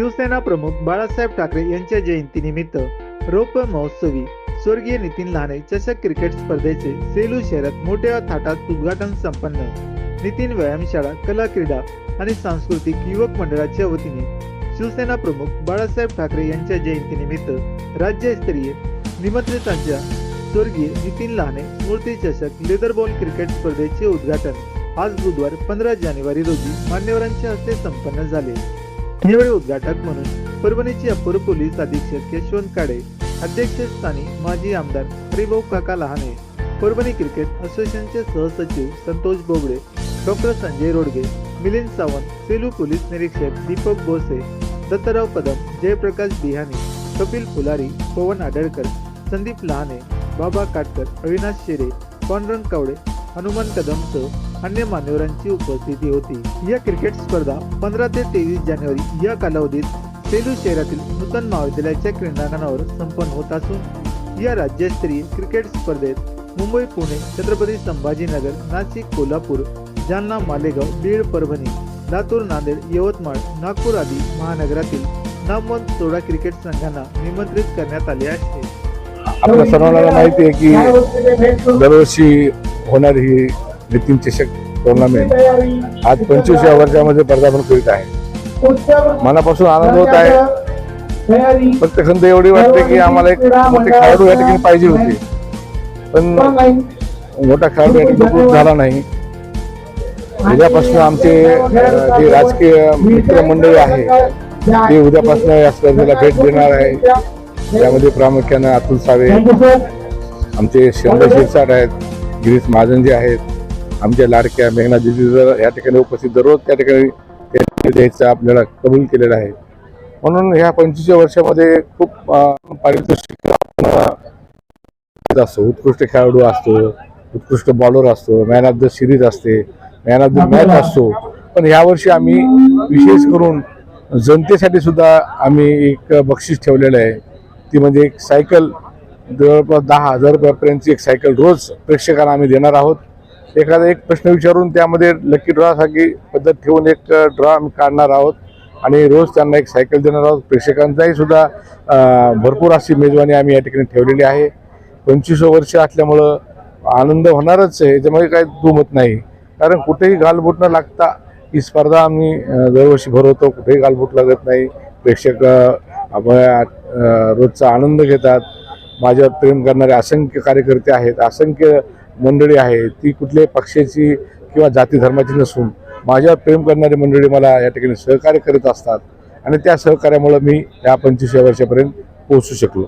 शिवसेना प्रमुख बाळासाहेब ठाकरे यांच्या जयंतीनिमित्त रौप्य महोत्सवी स्वर्गीय नितीन लहाने चषक क्रिकेट स्पर्धेचे सेलू शहरात मोठ्या थाटात उद्घाटन संपन्न. नितीन व्यायामशाळा कला क्रीडा आणि सांस्कृतिक युवक मंडळाच्या वतीने शिवसेना प्रमुख बाळासाहेब ठाकरे यांच्या जयंतीनिमित्त राज्यस्तरीय निमंत्रितांच्या स्वर्गीय नितीन लहाने स्मृती चषक लेदर बॉल क्रिकेट स्पर्धेचे उद्घाटन आज बुधवार पंधरा जानेवारी रोजी मान्यवरांच्या हस्ते संपन्न झाले. यावेळी उद्घाटक म्हणून परभणीचे अपर पोलीस अधीक्षक यशवंत काडे अध्यक्षस्थानी माजी आमदार हरिभाऊ काका लहाने परभणी क्रिकेट असोसिएशनचे सहसचिव संतोष बोबडे डॉक्टर संजय रोडगे मिलिंद सावंत सेलू पोलीस निरीक्षक दीपक बोसे दत्तराव कदम जयप्रकाश बिहाने कपिल फुलारी पवन आडळकर संदीप लहाने बाबा काटकर अविनाश शेरे पांडुरंग कावडे हनुमान कदमचं अन्य मान्यवरांची उपस्थिती होती. या क्रिकेट स्पर्धा पंधरा ते तेवीस जानेवारी या कालावधीत सेलू शहरातील नूतन महाविद्यालयाच्या क्रीडांगणावर संपन्न होत असून या राज्यस्तरीय क्रिकेट स्पर्धेत मुंबई पुणे छत्रपती संभाजीनगर नाशिक कोल्हापूर जालना मालेगाव बीड परभणी लातूर नांदेड यवतमाळ नागपूर आदी महानगरातील नामवंत सोळा क्रिकेट संघांना निमंत्रित करण्यात आले आहे. आपल्या सर्वांना माहिती आहे की दरवर्षी होणारी ही नितीन चषक टुर्नामेंट आज पंचवीस या वर्षामध्ये पदार्पण करीत आहे. मनापासून आनंद होत आहे. फक्त खंत एवढी वाटते की आम्हाला एक मोठे खेळाडू या ठिकाणी पाहिजे होते. पण मोठा खेळाडू या ठिकाणी झाला नाही. उद्यापासून आमचे जे राजकीय मित्रमंडळी आहे ते उद्यापासून या स्पर्धेला भेट देणार आहे. त्यामध्ये प्रामुख्यानं अतुल सावे आमचे शंभर शिरसाट आहेत गिरीश महाजन जे आहेत आमच्या लाडक्या मेघना दिदी जर या ठिकाणी उपस्थित दररोज त्या ठिकाणी द्यायचं आपल्याला कबूल केलेलं आहे. म्हणून ह्या पंचवीस वर्षामध्ये खूप पारितोषिक असतो. उत्कृष्ट खेळाडू असतो उत्कृष्ट बॉलर असतो मॅन ऑफ द सिरीज असते मॅन ऑफ द मॅच असतो. पण यावर्षी आम्ही विशेष करून जनतेसाठी सुद्धा आम्ही एक बक्षीस ठेवलेलं आहे. ती म्हणजे एक सायकल जवळपास दहा हजार रुपयापर्यंतची एक सायकल रोज प्रेक्षकांना आम्ही देणार आहोत. एखादा एक प्रश्न विचारून त्यामध्ये लकी ड्रॉसाठी पद्धत ठेवून एक ड्रॉ आम्ही काढणार आहोत. आणि रोज त्यांना एक सायकल देणार आहोत. प्रेक्षकांचाही सुद्धा भरपूर अशी मेजवानी आम्ही या ठिकाणी ठेवलेली आहे. पंचवीस वर्ष असल्यामुळं आनंद होणारच आहे. याच्यामध्ये काही दुमत नाही. कारण कुठेही गालबोट न लागता ही स्पर्धा आम्ही दरवर्षी भरवतो. कुठेही गालबोट लागत नाही. प्रेक्षक आपल्या रोजचा आनंद घेतात. माझ्यावर प्रेम करणारे असंख्य कार्यकर्ते आहेत. असंख्य मंडळी आहे ती कुठल्याही पक्षाची किंवा जाती धर्माची नसून माझ्यावर प्रेम करणारी मंडळी मला या ठिकाणी सहकार्य करीत असतात. आणि त्या सहकार्यामुळं मी या पंचवीसव्या वर्षापर्यंत पोहोचू शकलो.